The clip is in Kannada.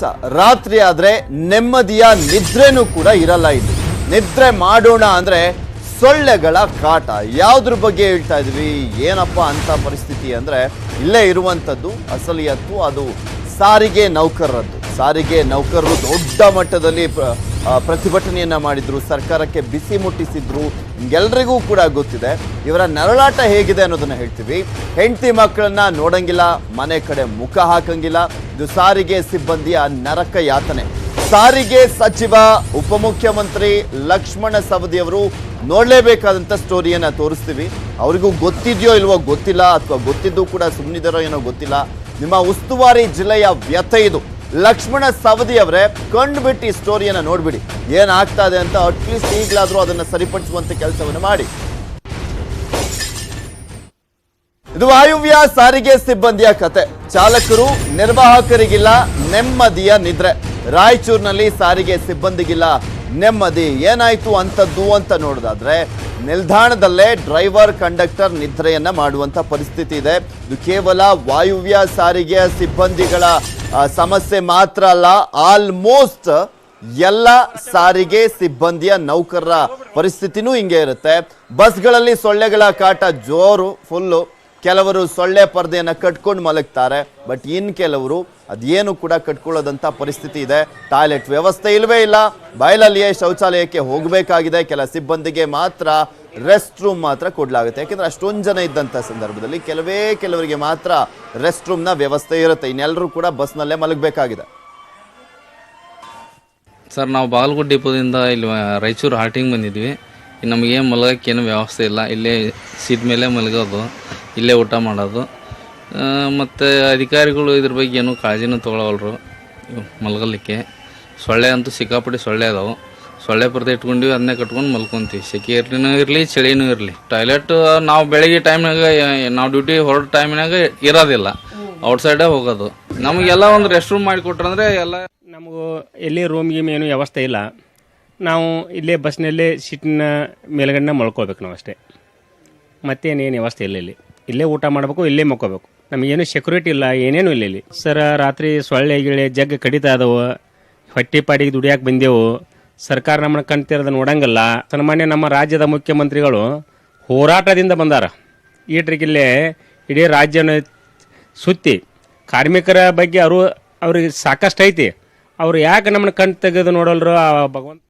ಕೆಲಸ. ರಾತ್ರಿ ಆದ್ರೆ ನೆಮ್ಮದಿಯ ನಿದ್ರೆನೂ ಕೂಡ ಇರಲ್ಲ ಇದು ನಿದ್ರೆ ಮಾಡೋಣ ಅಂದ್ರೆ ಸೊಳ್ಳೆಗಳ ಕಾಟ. ಯಾವುದ್ರ ಬಗ್ಗೆ ಹೇಳ್ತಾ ಇದ್ವಿ? ಏನಪ್ಪ ಅಂತ ಪರಿಸ್ಥಿತಿ ಅಂದ್ರೆ ಇಲ್ಲೇ ಇರುವಂಥದ್ದು ಅಸಲಿಯತ್ತು ಅದು ಸಾರಿಗೆ ನೌಕರರದ್ದು. ಸಾರಿಗೆ ನೌಕರರು ದೊಡ್ಡ ಮಟ್ಟದಲ್ಲಿ ಪ್ರತಿಭಟನೆಯನ್ನ ಮಾಡಿದ್ರು, ಸರ್ಕಾರಕ್ಕೆ ಬಿಸಿ ಮುಟ್ಟಿಸಿದ್ರು, ಎಲ್ರಿಗೂ ಕೂಡ ಗೊತ್ತಿದೆ. ಇವರ ನರಳಾಟ ಹೇಗಿದೆ ಅನ್ನೋದನ್ನ ಹೇಳ್ತೀವಿ. ಹೆಂಡತಿ ಮಕ್ಕಳನ್ನ ನೋಡಂಗಿಲ್ಲ, ಮನೆ ಕಡೆ ಮುಖ ಹಾಕಂಗಿಲ್ಲ ಇದು ಸಾರಿಗೆ ಸಿಬ್ಬಂದಿಯ ನರಕ ಯಾತನೆ. ಸಾರಿಗೆ ಸಚಿವ, ಉಪಮುಖ್ಯಮಂತ್ರಿ ಲಕ್ಷ್ಮಣ ಸವದಿಯವರು ನೋಡಲೇಬೇಕಾದಂಥ ಸ್ಟೋರಿಯನ್ನು ತೋರಿಸ್ತೀವಿ. ಅವರಿಗೂ ಗೊತ್ತಿದೆಯೋ ಇಲ್ವೋ ಗೊತ್ತಿಲ್ಲ, ಅಥವಾ ಗೊತ್ತಿದ್ದು ಕೂಡ ಸುಮ್ಮನಿದಾರೋ ಏನೋ ಗೊತ್ತಿಲ್ಲ. ನಿಮ್ಮ ಉಸ್ತುವಾರಿ ಜಿಲ್ಲೆಯ ವ್ಯಥೆ ಇದು. ಲಕ್ಷ್ಮಣ ಸವದಿ ಅವರೇ, ಕಂಡುಬಿಟ್ಟು ಈ ಸ್ಟೋರಿಯನ್ನ ನೋಡ್ಬಿಡಿ. ಏನಾಗ್ತಾ ಇದೆ ಅಂತ ಅಟ್ಲೀಸ್ಟ್ ಈಗಲಾದ್ರೂ ಅದನ್ನ ಸರಿಪಡಿಸುವಂತ ಕೆಲಸವನ್ನು ಮಾಡಿ. ಇದು ವಾಯುವ್ಯ ಸಾರಿಗೆ ಸಿಬ್ಬಂದಿಯ ಕತೆ. ಚಾಲಕರು, ನಿರ್ವಾಹಕರಿಗಿಲ್ಲ, ನೆಮ್ಮದಿಯ ನಿದ್ರೆ. ರಾಯಚೂರಿನಲ್ಲಿ ಸಾರಿಗೆ ಸಿಬ್ಬಂದಿಗಿಲ್ಲ. ನೆಮ್ಮದಿ, ಏನಾಯ್ತು ಅಂಥದ್ದು ಅಂತ ನೋಡೋದಾದ್ರೆ, ನಿಲ್ದಾಣದಲ್ಲೇ ಡ್ರೈವರ್, ಕಂಡಕ್ಟರ್ ನಿದ್ರೆಯನ್ನ ಮಾಡುವಂತ ಪರಿಸ್ಥಿತಿ ಇದೆ. ಇದು ಕೇವಲ ವಾಯುವ್ಯ ಸಾರಿಗೆಯ ಸಿಬ್ಬಂದಿಗಳ ಸಮಸ್ಯೆ ಮಾತ್ರ ಅಲ್ಲ ಆಲ್ಮೋಸ್ಟ್ ಎಲ್ಲ ಸಾರಿಗೆ ಸಿಬ್ಬಂದಿಯ ನೌಕರರ ಪರಿಸ್ಥಿತಿನೂ ಹಿಂಗೆ ಇರುತ್ತೆ. ಬಸ್ಗಳಲ್ಲಿ ಸೊಳ್ಳೆಗಳ ಕಾಟ ಜೋರು ಫುಲ್ಲು ಕೆಲವರು ಸೊಳ್ಳೆ ಪರ್ದೆಯನ್ನು ಕಟ್ಕೊಂಡು ಮಲಗ್ತಾರೆ, ಬಟ್ ಇನ್ ಕೆಲವರು ಅದೇನು ಕೂಡ ಕಟ್ಕೊಳ್ಳೋದಂಥ ಪರಿಸ್ಥಿತಿ ಇದೆ. ಟಾಯ್ಲೆಟ್ ವ್ಯವಸ್ಥೆ ಇಲ್ಲವೇ ಇಲ್ಲ. ಬಯಲಲ್ಲಿಯೇ ಶೌಚಾಲಯಕ್ಕೆ ಹೋಗಬೇಕಾಗಿದೆ. ಕೆಲ ಸಿಬ್ಬಂದಿಗೆ ಮಾತ್ರ ರೆಸ್ಟ್ ರೂಮ್ ಮಾತ್ರ ಕೊಡಲಾಗುತ್ತೆ. ಯಾಕೆಂದ್ರೆ ಅಷ್ಟೊಂದು ಜನ ಇದ್ದಂಥ ಸಂದರ್ಭದಲ್ಲಿ ಕೆಲವೇ ಕೆಲವರಿಗೆ ಮಾತ್ರ ರೆಸ್ಟ್ ರೂಮ್ನ ವ್ಯವಸ್ಥೆ ಇರುತ್ತೆ. ಇನ್ನೆಲ್ಲರೂ ಕೂಡ ಬಸ್ನಲ್ಲೇ ಮಲಗಬೇಕಾಗಿದೆ. ಸರ್, ನಾವು ಬಾಗಲಕೋಟೆ ಡಿಪೋದಿಂದ ಇಲ್ಲಿ ರಾಯಚೂರು ಹಾರ್ಟಿಂಗ್ ಬಂದಿದ್ವಿ ನಮಗೇನು ಮಲಗಕ್ಕೆ ಏನು ವ್ಯವಸ್ಥೆ ಇಲ್ಲ. ಇಲ್ಲೇ ಸೀಟ್ ಮೇಲೆ ಮಲಗೋದು. ಇಲ್ಲೇ ಊಟ ಮಾಡೋದು. ಮತ್ತು ಅಧಿಕಾರಿಗಳು ಇದ್ರ ಬಗ್ಗೆ ಏನೂ ಕಾಳಜಿನೂ ತೊಗೊಳವಲ್ರು. ಮಲ್ಗಲಿಕ್ಕೆ. ಸೊಳ್ಳೆ ಅಂತೂ ಸಿಕ್ಕಾಪಟ್ಟಿ ಸೊಳ್ಳೆ ಅದಾವು. ಸೊಳ್ಳೆ ಪರ್ದೆ ಇಟ್ಕೊಂಡಿವಿ, ಅದನ್ನೇ ಕಟ್ಕೊಂಡು ಮಲ್ಕೊಂತೀವಿ. ಸೆಕೆ ಇರ್ಲಿನೂ ಇರಲಿ, ಚಳಿನೂ ಇರಲಿ. ಟಾಯ್ಲೆಟ್ ನಾವು ಬೆಳಗ್ಗೆ ಟೈಮ್ನಾಗ ನಾವು ಡ್ಯೂಟಿ ಹೊರಟ ಟೈಮ್ನಾಗ ಇರೋದಿಲ್ಲ. ಔಟ್ಸೈಡೇ ಹೋಗೋದು. ನಮಗೆಲ್ಲ ಒಂದು ರೆಸ್ಟ್ ರೂಮ್ ಮಾಡಿಕೊಟ್ರಂದ್ರೆ ಎಲ್ಲ ನಮಗೂ ಎಲ್ಲಿ ರೂಮ್ ಗೀಮ್ ಏನು ವ್ಯವಸ್ಥೆ ಇಲ್ಲ. ನಾವು ಇಲ್ಲೇ ಬಸ್ನಲ್ಲೇ, ಸೀಟಿನ ಮೇಲ್ಗಡೆ ಮಲ್ಕೋಬೇಕು ನಾವು ಅಷ್ಟೇ ಮತ್ತೇನೇನು ವ್ಯವಸ್ಥೆ ಇಲ್ಲ ಇಲ್ಲಿ. ಇಲ್ಲೇ ಊಟ ಮಾಡಬೇಕು, ಇಲ್ಲೇ ಮಕ್ಕೋಬೇಕು. ನಮಗೇನು ಸೆಕ್ಯೂರಿಟಿ ಇಲ್ಲ, ಏನೇನು ಇಲ್ಲ ಇಲ್ಲಿ. ಸರ್, ರಾತ್ರಿ ಸೊಳ್ಳೆ ಗಿಳೆ ಜಗ್ ಕಡಿತಾ ಇದಾವೆ ಹೊಟ್ಟೆ ಪಾಡಿಗೆ ದುಡಿಯಾಕೆ ಬಂದೆವು. ಸರ್ಕಾರ ನಮ್ಮನ್ನ ಕಣ್ತಿರೋದು ನೋಡಂಗಿಲ್ಲ. ಸನ್ಮಾನ್ಯ ನಮ್ಮ ರಾಜ್ಯದ ಮುಖ್ಯಮಂತ್ರಿಗಳು ಹೋರಾಟದಿಂದ ಬಂದಾರ. ಈಟ್ರಿಗಿಲ್ಲೇ ಇಡೀ ರಾಜ್ಯನ ಸುತ್ತಿ. ಕಾರ್ಮಿಕರ ಬಗ್ಗೆ ಅವರು, ಅವ್ರಿಗೆ ಸಾಕಷ್ಟು ಐತಿ. ಅವ್ರು ಯಾಕೆ ನಮ್ಮನ್ನ ಕಣ್ ತೆಗೆದು ನೋಡಲ್ರು ಆ ಭಗವಂತ